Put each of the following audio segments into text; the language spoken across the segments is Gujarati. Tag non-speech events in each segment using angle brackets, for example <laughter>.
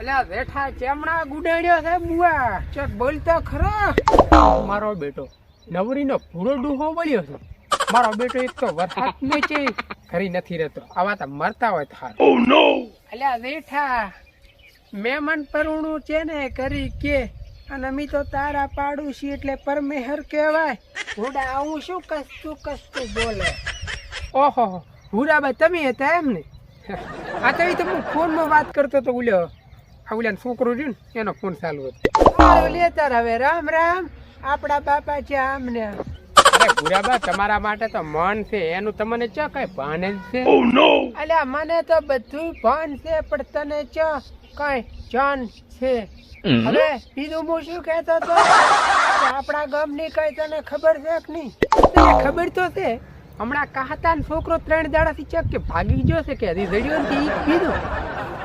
અલ્યા બેઠા ચેમણા ગુડાડ્યો છે બુઆ. ચો બોલતો ખરો? મારો બેટો નવરીનો પૂરો ડૂહો વળ્યો છે. મારો બેટો એક તો વરસાદ છે ઘરી નથી રહેતો. આવા તો મરતા હોય થાર અલ્યા બેઠા. મહેમાન પરુણું છે ને કરી કે અને અમે તો તારા પાડું છીએ એટલે પરમેહર કહેવાય. હુડા આવું શું કસતું કસતું બોલે? ઓહો હુરાબા તમે હતા એમ ને <laughs> આ તો તો હું ફોનમાં વાત કરતો તો ઉલ્યો. આ છોકરો રહ્યું ને એનો ફોન ચાલુ હતો. હારું હવે રામ રામ. આપણા બાપા છે આમને. અરે ભૂરાબા તમારા માટે તો મન છે એનું તમને ચ કઈ ભાન જ છે? અલ્યા મને તો બધું ભાન છે પણ તને ચ કઈ જાન છે. હવે બીજું હું શું કહેતો તો આપણા ગામની કઈ તને ખબર છે કે નહીં? તને ખબર તો છે? હમણાં કહાતા ને છોકરો ત્રણ દાડાથી ચક કે ભાગી ગયો છે કે હજી જડ્યો નથી કીધું.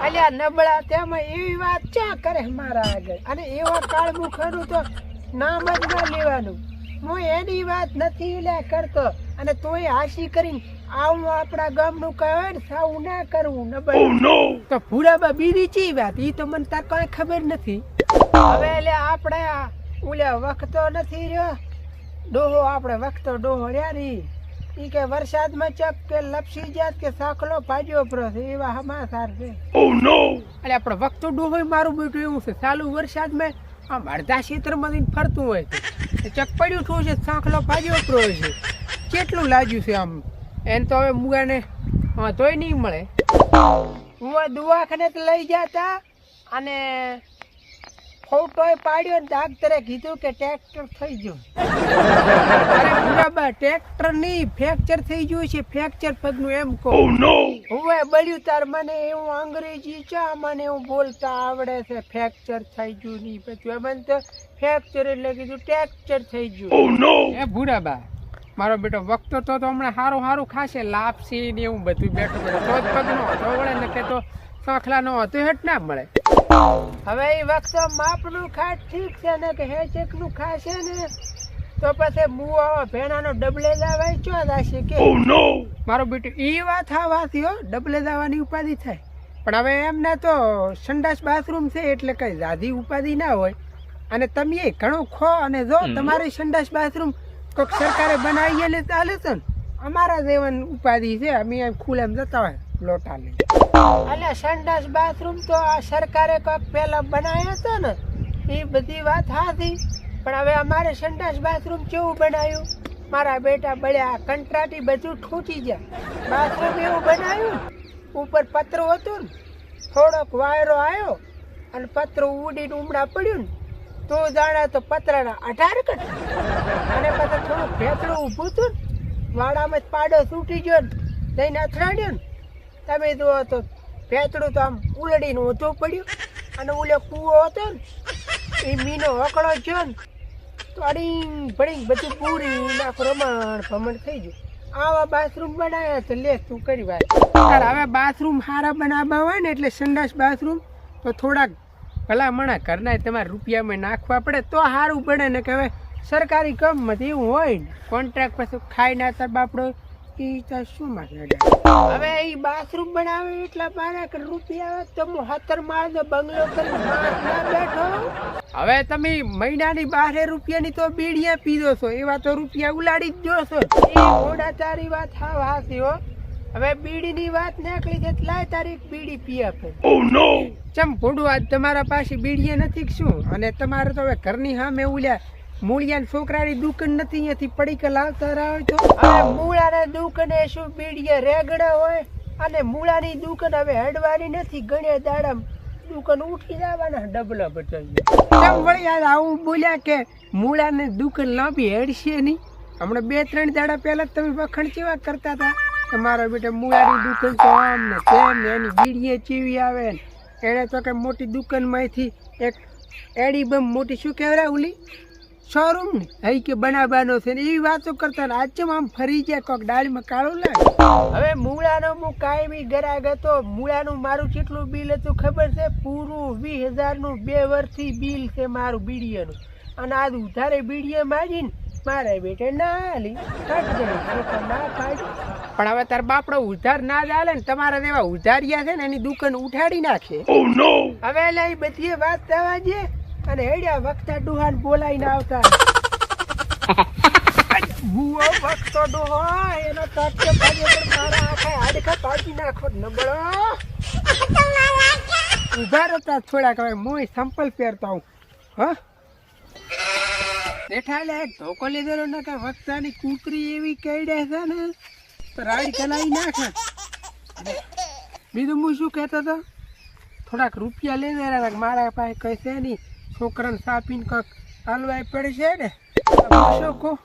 અલ્યા નબળા તેમાં એવી વાત ચા કરે મારા આગળ? અને એવા કાળ ખરું તો નામ જ ના લેવાનું. હું એની વાત નથી લે કરતો. અને તોય હાસી કરીને આવું આપણા ગામનું કહેવાય ને સાવું ના કરવું નબળું. તો ભૂડામાં બીજી ચી વાત? એ તો મને તાર કઈ ખબર નથી. હવે એટલે આપણે આ વખતો નથી રહ્યો. ડોહો આપણે વખતો ડોહો રહ્યા ઈ કે વરસાદમાં ચક કે લપસી જાત કે સાખલો ભાજ્યો પરો છે એવા સમાચાર છે. એટલે આપણે વખતો ડોહો મારું બેટું એવું છે. ચાલુ વરસાદમાં આમ અડધા ક્ષેત્રમાં ફરતું હોય છે. ચક પડ્યું થયું છે સાંકલો ભાજ્યો પરો છે કેટલું લાગ્યું છે આમ? એને તો હવે મુગાને હા તોય નહીં મળે. હું દવાખાને તો લઈ જતા અને ફોટોય પાડ્યો ને ડાક્ટરે કીધું કે ટ્રેક્ટર થઈ ગયું. અરે ટ્રેક્ટરની ફ્રેક્ચર થઈ ગયું છે. ફ્રેક્ચર પગનું એમ કહો. હવે બળ્યું તાર મને એવું અંગ્રેજી ચા મને એવું બોલતા આવડે છે. ફ્રેક્ચર થઈ ગયું ની પછી મને તો ફ્રેક્ચર એટલે કીધું ટ્રેક્ચર થઈ ગયું. એ ભૂરાબા મારો બેટો વખતો તો તો હમણાં સારું સારું ખાશે. લાપસી ને એવું બધું બેઠો બેઠો. તો જ પગ નો હતો વળે ને કે તો સોખલા નો હતો. હેઠ ના મળે. હવે એ વખતો માપનું ખાટ ઠીક છે ને કે હેચેકનું ખાશે ને? તો પછી મુવા ભેણાનો ડબલે દાવાય ચો દાશે કે. મારો બેટો ઈ વાત હા વાત હો ડબલે દાવાની ઉપાધિ થાય. પણ હવે એમને તો સંડાસ બાથરૂમ છે એટલે કઈ જાદી ઉપાધિ ના હોય. અને તમે ઘણું ખો અને જો તમારી સંડાસ બાથરૂમ કોક સરકારે બનાવી એટલે ચાલે છે ને. અમારા જેવન ઉપાધિ છે અમે એમ ખુલ્લેમ જતા હોય લોટા લઈ એટલે સંડાસ બાથરૂમ તો આ સરકારે કોક પહેલા બનાવ્યો હતો ને એ બધી વાત હાથી પણ હવે અમારે સંડાસ બાથરૂમ કેવું બનાવ્યું. મારા બેટા બળ્યા કંટ્રાટી બધું ઠૂંચી ગયા. બાથરૂમ એવું બનાવ્યું. ઉપર પતરો હતું ને. થોડોક વાયરો આવ્યો અને પતરું ઉડીને ઉમડા પડ્યું ને. તો જાણે તો પતરાના અઢાર કટ અને પછી થોડું ભેતડું ઊભું હતું ને. વાડામાં પાડો તૂટી ગયો ને. લઈને અથડાડ્યો ને. તમે જુઓ તો ભેતડું તો આમ ઉલડીને ઊંધું પડ્યું. અને ઓલો કૂવો હતો ને એ મીનો હકડો ગયો ને. તો અડીંગ ભડીંગ બધું પૂરી પ્રમાણ રમણ ભમણ થઈ ગયું. આવા બાથરૂમ બનાવ્યા તો લે, તું કરી વાત. તાર હવે બાથરૂમ સારા બનાવવા હોય ને એટલે સંડાસ બાથરૂમ તો થોડાક ભલામણા ઘરના તમારે રૂપિયામાં નાખવા પડે તો સારું પડે ને કે હવે સરકારી કામમાંથી એવું હોય ને કોન્ટ્રાક્ટ પછી ખાઈ ના તાર બાપડો. એ તો શું હવે એ બાથરૂમ બનાવે એટલા બારા રૂપિયા આવે તો હું હતર માળ નો બંગલો કરી બેઠો? હવે તમે મહિનાની બારે રૂપિયાની તો બીડીયા પીધો છો એવા તો રૂપિયા ઉલાડી જ જોશો એ ઘોડા તારી વાત હાવ હાથી હો. હવે બીડીની વાત નીકળી છે તારીખ લાય તારી બીડી પી આપે. ચમ ભોડું આજ તમારા પાસે બીડીએ નથી શું? અને તમારે તો હવે ઘરની સામે ઉલ્યા મૂળિયાની છોકરાની દુકાન નથી અહીંયાથી પડીકા લાવતા રહ્યો તો મૂળાના દુકાને શું બીડીએ રેગડા હોય? અને મૂળાની દુકાન હવે હડવાની નથી ગણ્યા દાડા દુકાન ઉઠી જવાના ડબલા બચાવી કેમ વળી આવું બોલ્યા કે મૂળાને દુકાન લાંબી હેડશે નહીં? હમણાં બે ત્રણ દાડા પહેલા તમે વખણ કેવા કરતા હતા કે મારા બેટા મૂળાની દુકાન તો આમ ને તેમ એની બીડીએ ચીવી આવે એણે તો કે મોટી દુકાનમાંથી એક એડી બમ મોટી શું કહેવાય ઓલી શોરૂમ ને? હઈ કે બનાવવાનો છે ને એવી વાતો કરતા ને આજ આમ ફરી જાય કોક ડાળીમાં કાળો લાગે. હવે મૂળાનો હું કાયમી ગરાગ હતો મૂળાનું મારું કેટલું બિલ હતું ખબર છે? પૂરું વીસ હજારનું બે વર્ષથી બિલ છે મારું બીડીએનું. અને આજ ઉધારે બીડીએ મારીને મારે બેટે ના કાઢ પણ હવે તાર બાપડો ઉધાર ના ચાલે ને તમારા જેવા ઉધારિયા છે ને એની દુકાન ઉઠાડી નાખે. હવે એટલે એ બધી વાત થવા દે. અને હેડ્યા વખતા ડુહાન બોલાઈને આવતા. ભૂવો વખતો ડોહો, એનો પણ મારા આખા હાડકા પાડી નાખો નબળો ઊભા થોડાક હવે મોય સંપલ પહેરતા હું. હા? બેઠા એટલે એક ધોકો લીધેલો ને વખતાની કૂતરી એવી કઈડે છે ને? તો રાડ કલાઈ નાખે. બીજું હું શું કહેતો હતો? થોડાક રૂપિયા લઈ દે મારા પાસે કઈ છે નહીં. છોકરાને સાપીને કંઈક હલવાઈ પડશે ને? શું કહું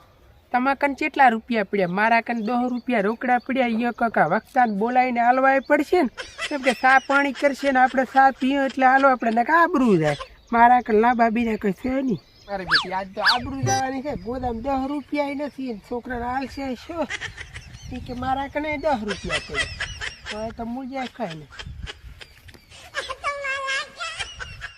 તમારા કને કેટલા રૂપિયા પડ્યા? મારા કને દસ રૂપિયા રોકડા પડ્યા. અહીંયા કાકા વખતાને બોલાવીને હલવાઈ પડશે ને? કેમ કે સા પાણી કરશે ને આપણે સા પીએ એટલે હાલો આપણે ને આબરું જાય. મારા કને લાંબા બીજા કંઈ છે નહીં. અરે બેટી આજ તો આબરું જવાની છે. ગોદામ દસ રૂપિયા નથી છોકરાને હાલશે શું? કે મારા કને દસ રૂપિયા પડ્યા. તો મુજ્યા ખાય ને.